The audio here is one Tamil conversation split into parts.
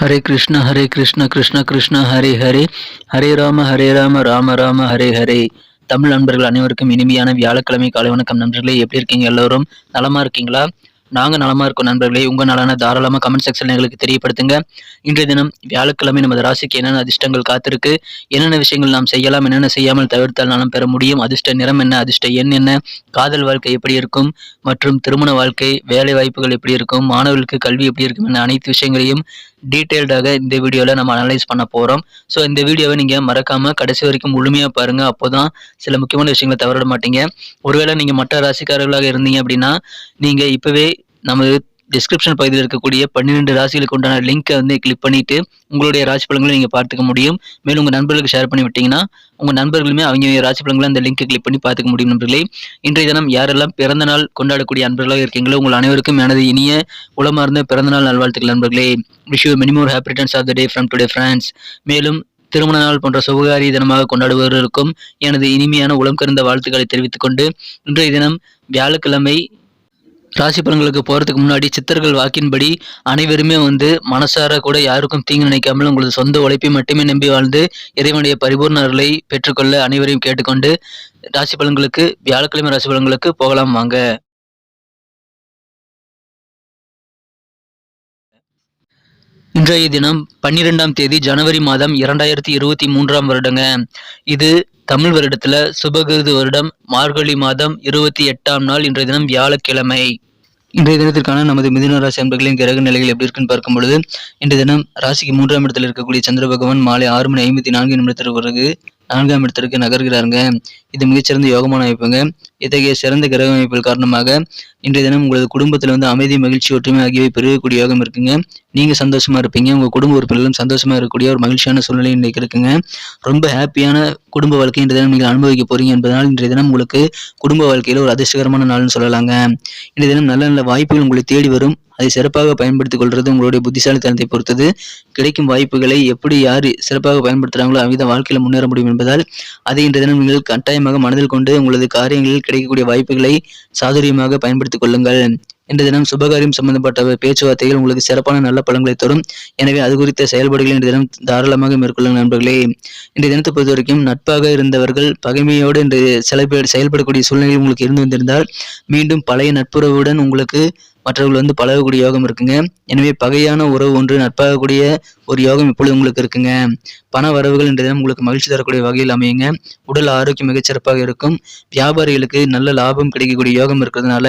ஹரே கிருஷ்ண ஹரே கிருஷ்ண கிருஷ்ண கிருஷ்ண ஹரே ஹரே. ஹரே ராம ஹரே ராம ராம ராம ஹரே ஹரே. தமிழ் நண்பர்கள் அனைவருக்கும் இனிமையான வியாழக்கிழமை காலை வணக்கம் நண்பர்களே. எப்படி இருக்கீங்க எல்லோரும்? நலமா இருக்கீங்களா? நாங்கள் நலமா இருக்கோம் நண்பர்களே. உங்க நலான தாராளமாக கமெண்ட் செக்ஷன் எங்களுக்கு தெரியப்படுத்துங்க. இன்றைய தினம் வியாழக்கிழமை நமது ராசிக்கு என்னென்ன அதிர்ஷ்டங்கள் காத்திருக்கு? என்னென்ன விஷயங்கள் நாம் செய்யலாம்? என்னென்ன செய்யாமல் தவிர்த்தால் நலம் பெற முடியும்? அதிர்ஷ்ட நிறம் என்ன? அதிர்ஷ்ட எண் என்ன? காதல் வாழ்க்கை எப்படி இருக்கும்? மற்றும் திருமண வாழ்க்கை வேலை வாய்ப்புகள் எப்படி இருக்கும்? மாணவர்களுக்கு கல்வி எப்படி இருக்கும்? என அனைத்து விஷயங்களையும் டீட்டெயில்டாக இந்த வீடியோவில் நம்ம அனலைஸ் பண்ண போகிறோம் ஸோ இந்த வீடியோவை நீங்கள் மறக்காமல் கடைசி வரைக்கும் முழுமையாக பாருங்கள் அப்போ தான் சில முக்கியமான விஷயங்களை தவறிட மாட்டீங்க. ஒருவேளை நீங்கள் மற்ற ராசிக்காரர்களாக இருந்தீங்க அப்படின்னா நீங்கள் இப்போவே நமது டிஸ்கிரிப்ஷன் பகுதியில் இருக்கக்கூடிய பன்னிரெண்டு ராசிகளுக்கு உண்டான லிங்கை வந்து கிளிக் பண்ணிட்டு உங்களுடைய ராசி பலன்களை நீங்கள் பார்த்துக்க முடியும். மேலும் உங்கள் நண்பர்களுக்கு ஷேர் பண்ணி விட்டீங்கன்னா உங்கள் நண்பர்களுமே அவங்க ராசி பலன்களை அந்த லிங்கை கிளிக் பண்ணி பார்த்துக்க முடியும் நண்பர்களே. இன்றைய தினம் யாரெல்லாம் பிறந்த நாள் கொண்டாடக்கூடிய அன்பர்களாக இருக்கீங்களோ உங்கள் அனைவருக்கும் எனது இனிய உளமார்ந்த பிறந்தநாள் நல்வாழ்த்துக்கள் நண்பர்களே. Wish you many happy returns of the day from today France மேலும் திருமண நாள் போன்ற சுபகாரிய தினமாக கொண்டாடுபவர்களுக்கும் எனது இனிமையான உளம் கருந்த வாழ்த்துக்களை தெரிவித்துக் கொண்டு இன்றைய தினம் வியாழக்கிழமை ராசி பலன்களுக்கு போகிறதுக்கு முன்னாடி சித்தர்கள் வாக்கின்படி அனைவருமே வந்து மனசார கூட யாருக்கும் தீங்கு நினைக்காமல் உங்களது சொந்த உழைப்பை மட்டுமே நம்பி வாழ்ந்து இறைவனுடைய பரிபூர்ணர்களை பெற்றுக்கொள்ள அனைவரையும் கேட்டுக்கொண்டு ராசி பலன்களுக்கு வியாழக்கிழமை ராசி பலன்களுக்கு போகலாம் வாங்க. இன்றைய தினம் பன்னிரெண்டாம் தேதி ஜனவரி மாதம் இரண்டாயிரத்தி இருபத்தி மூன்றாம் வருடங்க. இது தமிழ் வருடத்துல சுபகிருது வருடம் மார்கழி மாதம் இருபத்தி எட்டாம் நாள் இன்றைய தினம் வியாழக்கிழமை. இன்றைய தினத்திற்கான நமது மிதுன ராசி அன்பர்களின் கிரக நிலைகள் எப்படி இருக்குன்னு பார்க்கும் பொழுது இன்றைய தினம் ராசிக்கு மூன்றாம் இடத்தில் இருக்கக்கூடிய சந்திர பகவான் மாலை ஆறு மணி ஐம்பத்தி நான்கு நிமிடத்திற்கு பிறகு நான்காம் இடத்திற்கு நகர்கிறாருங்க. இது மிகச்சிறந்த யோகமான அமைப்புங்க. இத்தகைய சிறந்த கிரக அமைப்புகள் காரணமாக இன்றைய தினம் உங்களது குடும்பத்தில் வந்து அமைதி மகிழ்ச்சி ஒற்றுமை ஆகியவை பெருகக்கூடிய யோகம் இருக்குங்க. நீங்க சந்தோஷமா இருப்பீங்க. உங்க குடும்ப உறுப்பினர்களும் சந்தோஷமா இருக்கக்கூடிய ஒரு மகிழ்ச்சியான சூழ்நிலை இன்றைக்கு இருக்குங்க. ரொம்ப ஹாப்பியான குடும்ப வாழ்க்கை இன்றைய தினம் நீங்கள் அனுபவிக்க போறீங்க என்பதனால் இன்றைய தினம் உங்களுக்கு குடும்ப வாழ்க்கையில ஒரு அதிர்ஷ்டகரமான நாள்னு சொல்லலாங்க. இன்றைய தினம் நல்ல நல்ல வாய்ப்புகள் உங்களை தேடி வரும். அதை சிறப்பாக பயன்படுத்திக் கொள்வது உங்களுடைய புத்திசாலித்தனத்தை பொறுத்தது. கிடைக்கும் வாய்ப்புகளை எப்படி யார் சிறப்பாக பயன்படுத்துகிறாங்களோ அவ்வித வாழ்க்கையில் முன்னேற முடியும் என்பதால் அதை இன்றைய தினம் நீங்கள் கட்டாயமாக மனதில் கொண்டு உங்களது காரியங்களில் கிடைக்கக்கூடிய வாய்ப்புகளை சாதுரியமாக பயன்படுத்திக் கொள்ளுங்கள். இன்று தினம் சுபகாரியம் சம்பந்தப்பட்ட பேச்சுவார்த்தைகள் உங்களுக்கு சிறப்பான நல்ல பலன்களை தரும். எனவே அது குறித்த செயல்பாடுகளை இன்று தினம் தாராளமாக மேற்கொள்ளுங்கள் நண்பர்களே. இன்றைய தினத்தை பொறுத்த வரைக்கும் நட்பாக இருந்தவர்கள் பகைமையோடு இன்று செயல்பட செயல்படக்கூடிய சூழ்நிலை உங்களுக்கு இருந்து வந்திருந்தால் மீண்டும் பழைய நட்புறவுடன் உங்களுக்கு மற்றவர்கள் வந்து பழகக்கூடிய யோகம் இருக்குங்க. எனவே பகையான உறவு ஒன்று நட்பாகக்கூடிய ஒரு யோகம் இப்பொழுது உங்களுக்கு இருக்குங்க. பண வரவுகள் இன்றைய தினம் உங்களுக்கு மகிழ்ச்சி தரக்கூடிய வகையில் அமையுங்க. உடல் ஆரோக்கியம் மிகச்சிறப்பாக இருக்கும். வியாபாரிகளுக்கு நல்ல லாபம் கிடைக்கக்கூடிய யோகம் இருக்கிறதுனால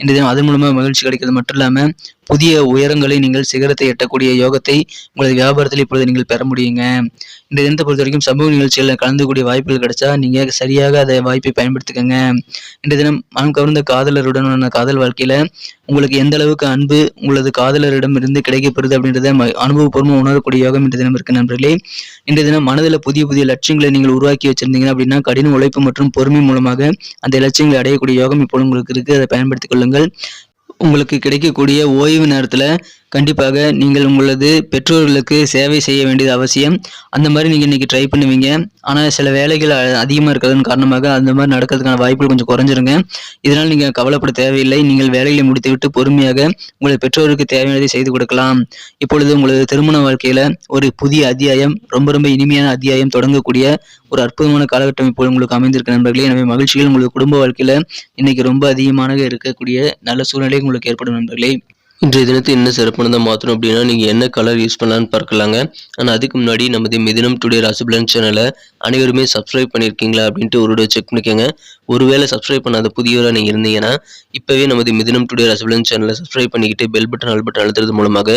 இன்றைய தினம் அது மூலமாக மகிழ்ச்சி கிடைக்கிறது மட்டும் இல்லாமல் புதிய உயரங்களை நீங்கள் சிகரத்தை எட்டக்கூடிய யோகத்தை உங்களது வியாபாரத்தில் இப்பொழுது நீங்கள் பெற முடியுங்க. இந்த தினத்தை பொறுத்த வரைக்கும் சமூக நிகழ்ச்சிகளில் கலந்துக்கூடிய வாய்ப்புகள் கிடைச்சா நீங்கள் சரியாக அதை வாய்ப்பை பயன்படுத்திக்கங்க. இந்த தினம் மனம் கவர்ந்த காதலருடனான காதல் வாழ்க்கையில உங்களுக்கு எந்த அளவுக்கு அன்பு உங்களது காதலரிடம் இருந்து கிடைக்கப்படுது அப்படின்றத அனுபவபூர்வமாக உணரக்கூடிய யோகம் இந்த தினம் இருக்கு நண்பர்களே. இன்றைய தினம் மனதில் புதிய புதிய லட்சியங்களை நீங்கள் உருவாக்கி வச்சிருந்தீங்க அப்படின்னா கடின உழைப்பு மற்றும் பொறுமை மூலமாக அந்த லட்சியங்களை அடையக்கூடிய யோகம் இப்போ உங்களுக்கு இருக்கு அதை பயன்படுத்திக் கொள்ளுங்கள். உங்களுக்கு கிடைக்கக்கூடிய ஓய்வு நேரத்தில் கண்டிப்பாக நீங்கள் உங்களது பெற்றோர்களுக்கு சேவை செய்ய வேண்டியது அவசியம். அந்த மாதிரி நீங்கள் இன்றைக்கி ட்ரை பண்ணுவீங்க. ஆனால் சில வேலைகள் அதிகமாக இருக்கிறதன் காரணமாக அந்த மாதிரி நடக்கிறதுக்கான வாய்ப்புகள் கொஞ்சம் குறைஞ்சிருங்க. இதனால் நீங்கள் கவலைப்பட தேவையில்லை. நீங்கள் வேலைகளை முடித்துவிட்டு பொறுமையாக உங்களது பெற்றோருக்கு தேவையானதை செய்து கொடுக்கலாம். இப்பொழுது உங்களது திருமண வாழ்க்கையில் ஒரு புதிய அத்தியாயம் ரொம்ப ரொம்ப இனிமையான அத்தியாயம் தொடங்கக்கூடிய ஒரு அற்புதமான காலகட்டம் இப்போ உங்களுக்கு அமைந்திருக்க நண்பர்களே. எனவே மகிழ்ச்சிகள் உங்களது குடும்ப வாழ்க்கையில் இன்னைக்கு ரொம்ப அதிகமாக இருக்கக்கூடிய நல்ல சூழ்நிலை உங்களுக்கு ஏற்படும் நண்பர்களே. இன்றைய தினத்தை என்ன சிறப்பானதாக மாற்றணும் அப்படின்னா நீங்கள் என்ன கலர் யூஸ் பண்ணலான்னு பார்க்கலாங்க. ஆனால் அதுக்கு முன்னாடி நமது மிதினம் டுடே ராசிபலன் சேனலை அனைவருமே சப்ஸ்கிரைப் பண்ணியிருக்கீங்களா அப்படின்ட்டு ஒரு செக் பண்ணிக்கோங்க. ஒருவேளை சப்ஸ்கிரைப் பண்ணாத புதியவராக நீங்கள் இருந்தீங்கன்னா இப்போவே நமது மிதினம் டுடே ரசபலன் சேனலை சப்ஸ்கிரைப் பண்ணிக்கிட்டு பெல் பட்டன் ஆல் பட்டன் அழுத்துறது மூலமாக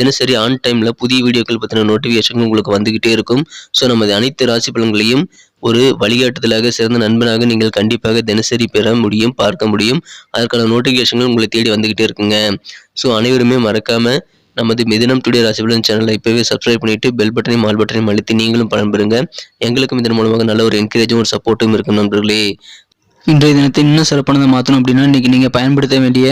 தினசரி ஆன் டைமில் புதிய வீடியோக்கள் பற்றின நோட்டிஃபிகேஷன் உங்களுக்கு வந்துக்கிட்டே இருக்கும். ஸோ நமது அனைத்து ராசி பலன்களையும் ஒரு வழிகாட்டுதலாக சிறந்த நண்பனாக நீங்கள் கண்டிப்பாக தினசரி பெற முடியும் பார்க்க முடியும். அதற்கான நோட்டிஃபிகேஷன்கள் உங்களை தேடி வந்துக்கிட்டே இருக்குங்க. ஸோ அனைவருமே மறக்காமல் நமது மிதினம் டுடே ராசிபலன் சேனலை இப்போவே சப்ஸ்கிரைப் பண்ணிவிட்டு பெல் பட்டனையும் ஆல் பட்டனையும் அழுத்தி நீங்களும் பயன்பெறுங்க எங்களுக்கும் இதன் மூலமாக நல்ல ஒரு என்கரேஜும் ஒரு சப்போர்ட்டும் இருக்கும் நண்பர்களே. இன்றைய தினத்தை இன்னும் சிறப்பானதை மாற்றணும் அப்படின்னா இன்றைக்கி நீங்கள் பயன்படுத்த வேண்டிய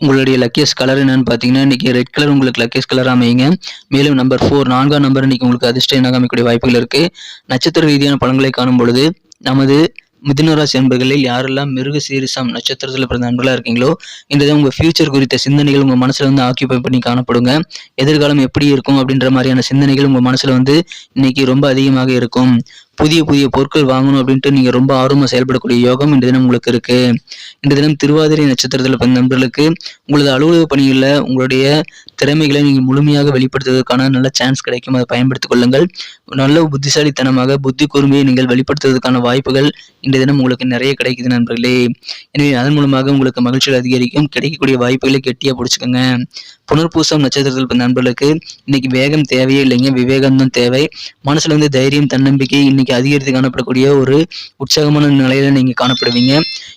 உங்களுடைய லக்கியஸ் கலர் என்னன்னு பார்த்தீங்கன்னா இன்றைக்கி ரெட் கலர் உங்களுக்கு லக்கியஸ் கலர் அமையுங்க. மேலும் நம்பர் ஃபோர் நான்காம் நம்பர் இன்றைக்கி உங்களுக்கு அதிர்ஷ்ட எண்ணாக அமைக்கக்கூடிய வாய்ப்புகள் இருக்குது நட்சத்திர ரீதியான பலன்களை காணும் பொழுது நமது மிதுனராசி என்பர்களில் யாரெல்லாம் மிருக சீரிசம் நட்சத்திரத்தில் பிறந்த நண்பர்களாக இருக்கீங்களோ இந்த உங்கள் ஃபியூச்சர் குறித்த சிந்தனைகள் உங்கள் மனசில் வந்து ஆக்கியபை பண்ணி காணப்படுங்க. எதிர்காலம் எப்படி இருக்கும் அப்படின்ற மாதிரியான சிந்தனைகள் உங்கள் மனசில் வந்து இன்னைக்கு ரொம்ப அதிகமாக இருக்கும். புதிய புதிய பொருட்கள் வாங்கணும் அப்படின்ட்டு நீங்கள் ரொம்ப ஆர்வமாக செயல்படக்கூடிய யோகம் இந்த தினம் உங்களுக்கு இருக்கு. இந்த தினம் திருவாதிரை நட்சத்திரத்தில் பிறந்த நண்பர்களுக்கு உங்களது அலுவலக பணிகளில் உங்களுடைய திறமைகளை நீங்கள் முழுமையாக வெளிப்படுத்துவதற்கான நல்ல சான்ஸ் கிடைக்கும். அதை பயன்படுத்திக் கொள்ளுங்கள். நல்ல புத்திசாலித்தனமாக புத்தி கூர்மையை நீங்கள் வெளிப்படுத்துவதற்கான வாய்ப்புகள் இந்த தினம் உங்களுக்கு நிறைய கிடைக்குது நண்பர்களே. எனவே அதன் மூலமாக உங்களுக்கு மகிழ்ச்சிகள் அதிகரிக்கும் கிடைக்கக்கூடிய வாய்ப்புகளை கெட்டியாக பிடிச்சிக்கோங்க. புனர்பூசம் நட்சத்திரத்தில் பிறந்த நண்பர்களுக்கு இன்னைக்கு வேகம் தேவையே இல்லைங்க விவேகம் தான் தேவை. மனசுல வந்து தைரியம் தன்னம்பிக்கை இன்னைக்கு அதிகரித்து காணப்படக்கூடிய ஒரு உற்சாகமான நிலையில நீங்க காணப்படுவீங்க.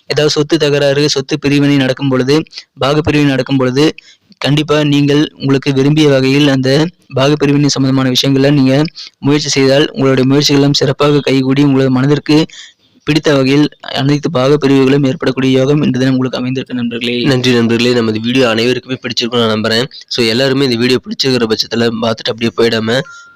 ஏதாவது சொத்து தகராறு சொத்து பிரிவினை நடக்கும் பொழுது பாக பிரிவினை நடக்கும் பொழுது கண்டிப்பா நீங்கள் உங்களுக்கு விரும்பிய வகையில் அந்த பாகப்பிரிவினை சம்பந்தமான விஷயங்களை நீங்க முயற்சி செய்தால் உங்களுடைய முயற்சிகளும் சிறப்பாக கைகூடி உங்களது மனதிற்கு பிடித்த வகையில் அனைத்து பாக பிரிவுகளும் ஏற்படக்கூடிய யோகம் இன்று தினம் உங்களுக்கு அமைந்திருக்க நண்பர்களே. நன்றி நண்பர்களே. நமது வீடியோ அனைவருக்குமே பிடிச்சிருக்கும் நான் நம்புறேன். ஸோ எல்லாருமே இந்த வீடியோ பிடிச்சிருக்கிற பட்சத்தில் பார்த்துட்டு அப்படியே போயிடாம